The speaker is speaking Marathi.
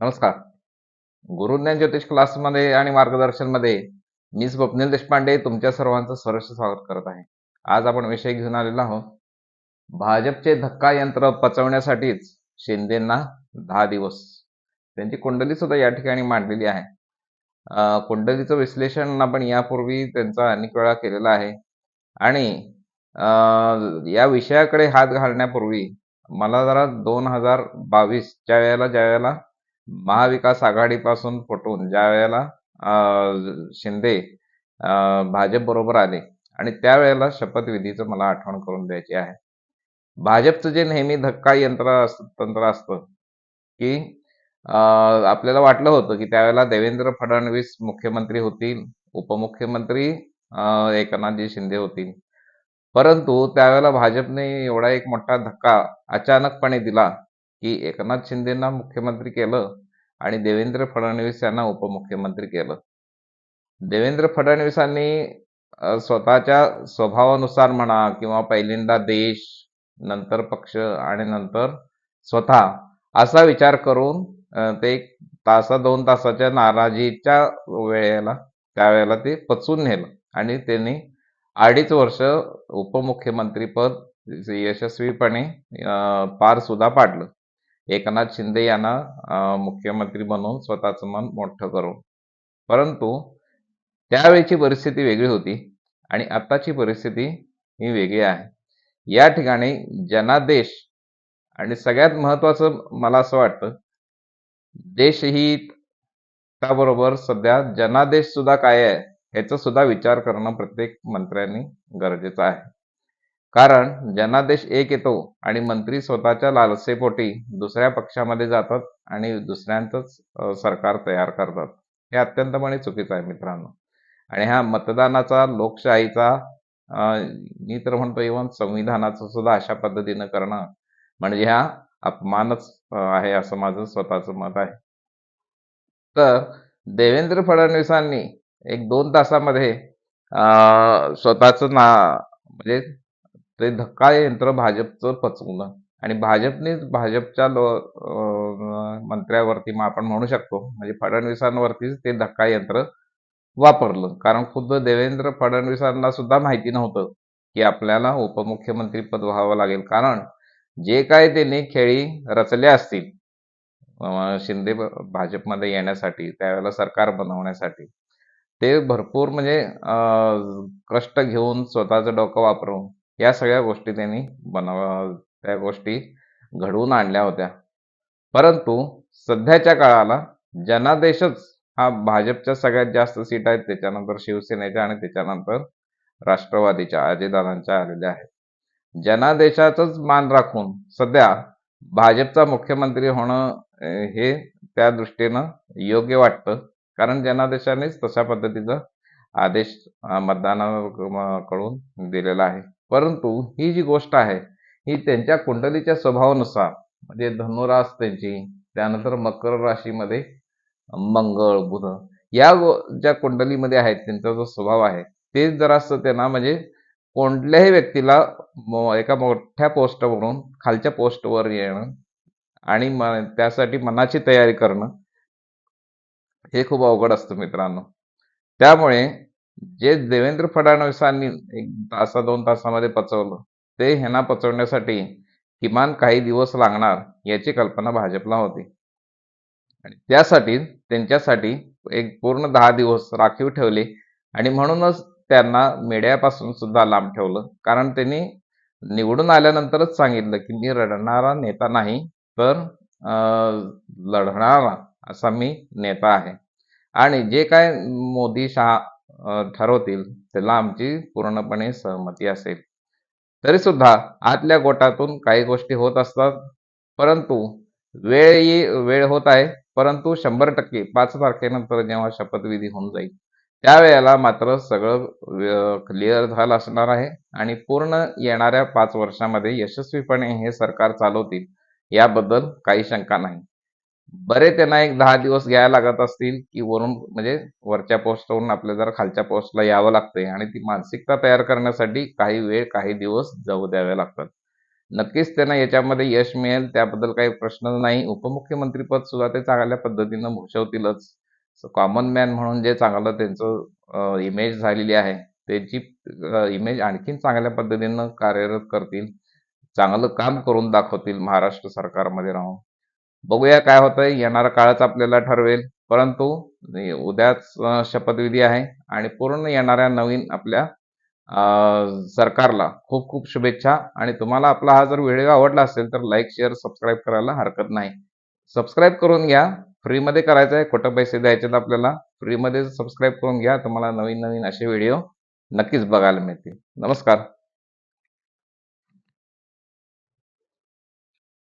नमस्कार. गुरुज्ञान ज्योतिष क्लासमध्ये आणि मार्गदर्शनमध्ये मी स्वप्नील देशपांडे तुमच्या सर्वांचं सरस स्वागत करत आहे. आज आपण विषय घेऊन आलेलो आहोत. भाजपचे धक्का यंत्र पचवण्यासाठीच शिंदेंना दहा दिवस. त्यांची कुंडली सुद्धा या ठिकाणी मांडलेली आहे. कुंडलीचं विश्लेषण आपण यापूर्वी त्यांचा अनेक वेळा केलेलं आहे. आणि या विषयाकडे हात घालण्यापूर्वी मला जरा दोन हजार बावीसच्या वेळेला ज्या वेळेला महाविकास आघाडीपासून फुटून ज्या वेळेला शिंदे भाजप बरोबर आले आणि त्यावेळेला शपथविधीचं मला आठवण करून द्यायची आहे. भाजपचं जे नेहमी धक्का यंत्र तंत्र असतं की आपल्याला वाटलं होतं की त्यावेळेला देवेंद्र फडणवीस मुख्यमंत्री होतील उपमुख्यमंत्री एकनाथजी शिंदे होतील. परंतु त्यावेळेला भाजपने एवढा एक मोठा धक्का अचानकपणे दिला की एकनाथ शिंदेना मुख्यमंत्री केलं आणि देवेंद्र फडणवीस यांना उपमुख्यमंत्री केलं. देवेंद्र फडणवीसांनी स्वतःच्या स्वभावानुसार म्हणा किंवा पहिल्यांदा देश नंतर पक्ष आणि नंतर स्वतः असा विचार करून ते एक तासा दोन तासाच्या नाराजीच्या वेळेला त्यावेळेला ते पचून नेलं. आणि त्यांनी अडीच वर्ष उपमुख्यमंत्रीपद यशस्वीपणे पार सुद्धा पाडलं. एकनाथ शिंदे यांना मुख्यमंत्री बनवून स्वतःचं मन मोठं करून. परंतु त्यावेळची परिस्थिती वेगळी होती आणि आत्ताची परिस्थिती ही वेगळी आहे. या ठिकाणी जनादेश आणि सगळ्यात महत्वाचं मला असं वाटतं देशहित त्याबरोबर सध्या जनादेश सुद्धा काय आहे ह्याचा सुद्धा विचार करणं प्रत्येक मंत्र्यांनी गरजेचं आहे. कारण जनादेश एक येतो आणि मंत्री स्वतःच्या लालसेपोटी दुसऱ्या पक्षामध्ये जातात आणि दुसऱ्यांचंच सरकार तयार करतात. हे अत्यंतपणे चुकीचं आहे मित्रांनो. आणि हा मतदानाचा लोकशाहीचा मी तर म्हणतो इव्हन संविधानाचं सुद्धा अशा पद्धतीनं करणं म्हणजे हा अपमानच आहे असं माझं स्वतःचं मत आहे. तर देवेंद्र फडणवीसांनी एक दोन तासामध्ये स्वतःचं ना म्हणजे ते धक्का यंत्र भाजपचं पचवलं आणि भाजपनेच भाजपच्या लो अ, मंत्र्यावरती मग आपण म्हणू शकतो म्हणजे फडणवीसांवरतीच ते धक्का यंत्र वापरलं. कारण खुद्द देवेंद्र फडणवीसांना सुद्धा माहिती नव्हतं की आपल्याला उपमुख्यमंत्री पद व्हावं लागेल. कारण जे काय त्यांनी खेळी रचल्या असतील शिंदे भाजपमध्ये येण्यासाठी त्यावेळेला सरकार बनवण्यासाठी ते भरपूर म्हणजे कष्ट घेऊन स्वतःचं डोकं वापरून या सगळ्या गोष्टी त्यांनी बनव त्या गोष्टी घडवून आणल्या होत्या. परंतु सध्याच्या काळाला जनादेशच हा भाजपच्या सगळ्यात जास्त सीट आहेत त्याच्यानंतर शिवसेनेच्या आणि त्याच्यानंतर राष्ट्रवादीच्या अजयदादांच्या आलेल्या आहेत. जनादेशाचंच मान राखून सध्या भाजपचा मुख्यमंत्री होणं हे त्या दृष्टीनं योग्य वाटतं. कारण जनादेशानेच तशा पद्धतीचा आदेश मतदानाकडून दिलेला आहे. परंतु ही जी गोष्ट आहे ही त्यांच्या कुंडलीच्या स्वभावानुसार म्हणजे धनुरास त्यांची त्यानंतर मकर राशीमध्ये मंगळ बुध या ज्या कुंडलीमध्ये आहेत त्यांचा जो स्वभाव आहे ते जरासं त्यांना म्हणजे कोणत्याही व्यक्तीला एका मोठ्या पोस्टवरून खालच्या पोस्टवर येणं आणि म त्यासाठी मनाची तयारी करणं हे खूप अवघड असतं मित्रांनो. त्यामुळे जे देवेंद्र फडणवीसांनी एक तासा दोन तासामध्ये पचवलं ते ह्यांना पचवण्यासाठी किमान काही दिवस लागणार याची कल्पना भाजपला होती. आणि त्यासाठी त्यांच्यासाठी एक पूर्ण दहा दिवस राखीव ठेवले आणि म्हणूनच त्यांना मीडियापासून सुद्धा लांब ठेवलं. कारण त्यांनी निवडून आल्यानंतरच सांगितलं की मी रडणारा नेता नाही तर अं, लढणारा असा मी नेता आहे. आणि जे काय मोदी शहा ठरवतील. त्याला आमची पूर्णपणे सहमती असेल. तरी सुद्धा आतल्या गोटातून काही गोष्टी होत असतात परंतु वेळ ही वेळ होत आहे परंतु शंभर टक्के पाच तारखेनंतर जेव्हा शपथविधी होऊन जाईल त्यावेळेला मात्र सगळं क्लिअर झालं असणार आहे आणि पूर्ण येणाऱ्या पाच वर्षामध्ये यशस्वीपणे हे सरकार चालवतील याबद्दल काही शंका नाही. बरे त्यांना एक दहा दिवस घ्यायला लागत असतील की वरून म्हणजे वरच्या पोस्टवरून आपल्याला जर खालच्या पोस्टला यावं लागतंय आणि ती मानसिकता तयार करण्यासाठी काही वेळ काही दिवस जाऊ द्यावे लागतात. नक्कीच त्यांना याच्यामध्ये यश मिळेल त्याबद्दल काही प्रश्न नाही. उपमुख्यमंत्रीपद सुद्धा ते चांगल्या पद्धतीनं भूषवतीलच. कॉमन मॅन म्हणून जे चांगलं त्यांचं इमेज झालेली आहे त्याची इमेज आणखीन चांगल्या पद्धतीनं कार्यरत करतील. चांगलं काम करून दाखवतील महाराष्ट्र सरकारमध्ये राहून. बघूया काय होतंय. येणारा काळच आपल्याला ठरवेल. परंतु उद्याच शपथविधी आहे आणि पूर्ण येणाऱ्या नवीन आपल्या सरकारला खूप खूप शुभेच्छा. आणि तुम्हाला आपला हा जर व्हिडिओ आवडला असेल तर लाईक शेअर सबस्क्राईब करायला हरकत नाही. सबस्क्राईब करून घ्या. फ्रीमध्ये करायचं आहे. खोटं पैसे द्यायचे आपल्याला. फ्रीमध्ये सबस्क्राईब करून घ्या. तुम्हाला नवीन नवीन असे व्हिडिओ नक्कीच बघायला मिळतील. नमस्कार.